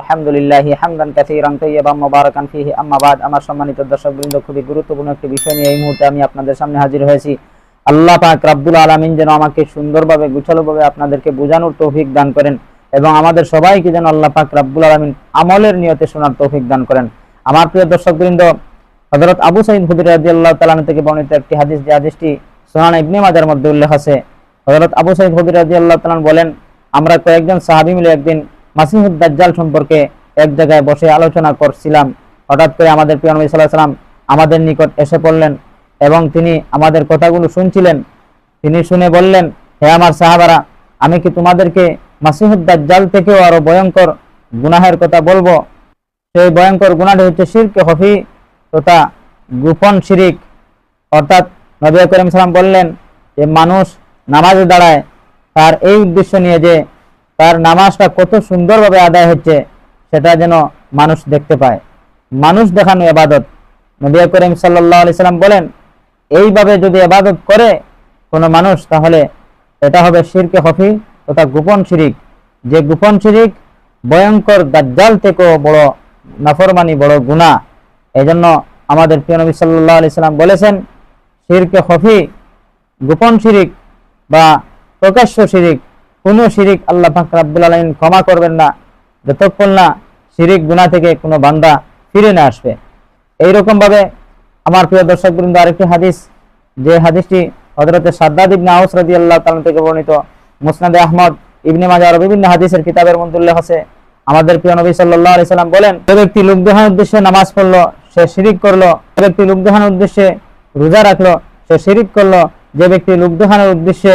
আলহামদুলিল্লাহ হামদান কাসীরান তাইয়্যিবান মুবারাকান ফীহি, আম্মা বাদ। আমার সম্মানিত দর্শকবৃন্দ, খুবই গুরুত্বপূর্ণ একটি বিষয় নিয়ে এই মুহূর্তে আমি আপনাদের সামনে হাজির হয়েছি। আল্লাহ পাক রাব্বুল আলামিন যেন আমাকে সুন্দরভাবে, গুছালোভাবে আপনাদেরকে বোঝানোর তৌফিক দান করেন এবং আমাদের সবাইকে যেন আল্লাহ পাক রাব্বুল আলামিন আমলের নিয়তে শোনার তৌফিক দান করেন। আমার প্রিয় দর্শকবৃন্দ, হযরত আবু সাঈদ খুদরি রাদিয়াল্লাহু তাআলা থেকে বর্ণিত একটি হাদিস, যে হাদিসটি সুনান ইবনে মাজার মধ্যে উল্লেখ আছে। হযরত আবু সাঈদ খুদরি রাদিয়াল্লাহু তাআলা বলেন, আমরা কয়েকজন সাহাবী মিলে একদিন মাসিহুদ দাজ্জাল সম্পর্কে এক জায়গায় বসে আলোচনা করছিলাম। হঠাৎ করে আমাদের প্রিয় নবী আলাইহি সাল্লাম আমাদের নিকট এসে পড়লেন এবং তিনি আমাদের কথাগুলো শুনছিলেন। তিনি শুনে বললেন, হে আমার সাহাবারা, আমি কি তোমাদেরকে মাসিহুদ দাজ্জাল থেকেও আরও ভয়ঙ্কর গুনাহের কথা বলব? সেই ভয়ঙ্কর গুনাহটি হচ্ছে শিরকে হফি তথা গোপন শিরিক। অর্থাৎ নবী করিম সালাম বললেন, যে মানুষ নামাজে দাঁড়ায়, তার এই উদ্দেশ্য নিয়ে যে তার নামাজটা কত সুন্দরভাবে আদায় হচ্ছে সেটা যেন মানুষ দেখতে পায়। মানুষ দেখানো এবাদত নবী করিম সাল্লাহ আলি সাল্লাম বলেন, এইভাবে যদি এবাদত করে কোনো মানুষ, তাহলে এটা হবে শিরকে হফি তথা গোপন শিরিক। যে গোপন শিরিক ভয়ঙ্কর দাজ্জাল থেকেও বড় নাফরমানি, বড় গুণা এই জন্য আমাদের প্রিয় নবী সাল্লাহ আলি সাল্লাম বলেছেন, শিরকে হফি গোপন শিরিক বা প্রকাশ্য শিরিক কোনো শিরিক আল্লাহ পাক রাব্বুল আলামিন ক্ষমা করবেন না, যতক্ষণ না শিরিক গুনাহ থেকে কোনো বান্দা ফিরে না আসবে। এইরকম ভাবে আমার প্রিয় দর্শক বৃন্দ, আরেকটি হাদিস, যে হাদিসটি হযরতে সাদ্দাদ ইবনে আউস রাদিয়াল্লাহু তাআলা থেকে বর্ণিত, মুসনাদে আহমদ ইবনে মাজাহ আর বিভিন্ন হাদিসের কিতাবের মধ্যে উল্লেখ আছে। আমাদের প্রিয় নবী সাল্লাল্লাহু আলাইহি সাল্লাম বলেন, যে ব্যক্তি লোক দেখানোর উদ্দেশ্যে নামাজ পড়ল, সে শিরিক করল, যে ব্যক্তি লোক দেখানোর উদ্দেশ্যে রোজা রাখল, সে শিরিক করল, যে ব্যক্তি লোক দেখানোর উদ্দেশ্যে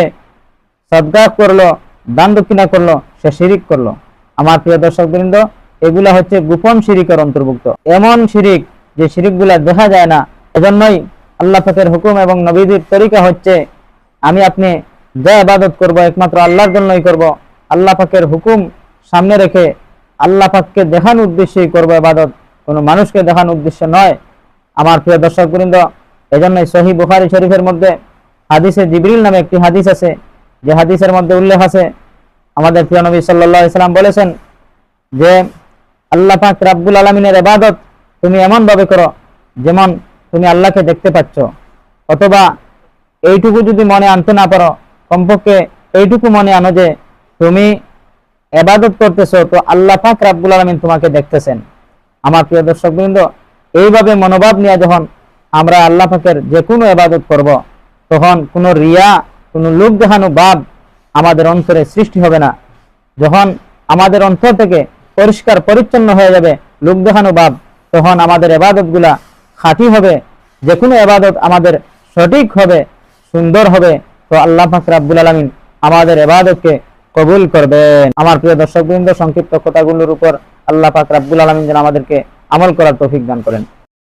সদকা করল দান দক্ষিণা করল, সে শিরিক করল। আমার প্রিয় দর্শক বৃন্দ এগুলা হচ্ছে গোপন শিরিকের অন্তর্ভুক্ত। এমন শিরিক যে শিরিকগুলা দেখা যায় না, এজন্যই আল্লাহ পাকের হুকুম এবং নবীদের তরিকা হচ্ছে, আমি আপনি যা ইবাদত করব, একমাত্র আল্লাহর জন্যই করব, আল্লাহ পাকের হুকুম সামনে রেখে আল্লাহ পাককে দেখানোর উদ্দেশ্যেই করব ইবাদত। কোনো মানুষকে দেখানোর উদ্দেশ্য নয়। আমার প্রিয় দর্শক বৃন্দ এজন্যই সহি বুখারী শরীফের মধ্যে হাদিসে জিবরিল নামে একটি হাদিস আছে যে হাদিসের মধ্যে উল্লেখ আছে, আমাদের প্রিয় নবী সাল্লাম বলেছেন যে, আল্লাহ পাক রাব্বুল আলামিনের ইবাদত তুমি এমন ভাবে করো যেমন তুমি আল্লাহকে দেখতে পাচ্ছ। অথবা এইটুকু যদি মনে আনতে না পারো, কমপক্ষে এইটুকু মনে আনো যে তুমি এবাদত করতেছো, তো আল্লাহ পাক রাব্বুল আলামিন তোমাকে দেখতেছেন। আমার প্রিয় দর্শকবৃন্দ এইভাবে মনোভাব নিয়ে যখন আমরা আল্লাহ পাকের যে কোনো এবাদত করব, তখন কোনো রিয়া কোনো লোক দেখানো ভাব আমাদের অন্তরে সৃষ্টি হবে না। যখন আমাদের অন্তর থেকে পরিষ্কার পরিচ্ছন্ন হয়ে যাবে লোক দেখানো ভাব তখন আমাদের এবাদতগুলা খাঁটি হবে। যে কোনো এবাদত আমাদের সঠিক হবে, সুন্দর হবে। তো আল্লাহ পাক রাব্বুল আলামিন আমাদের এবাদতকে কবুল করবেন। আমার প্রিয় দর্শকবৃন্দ, সংক্ষিপ্ত কথাগুলোর উপর আল্লাহ পাক রাব্বুল আলামিন যেন আমাদেরকে আমল করার তৌফিক দান করেন।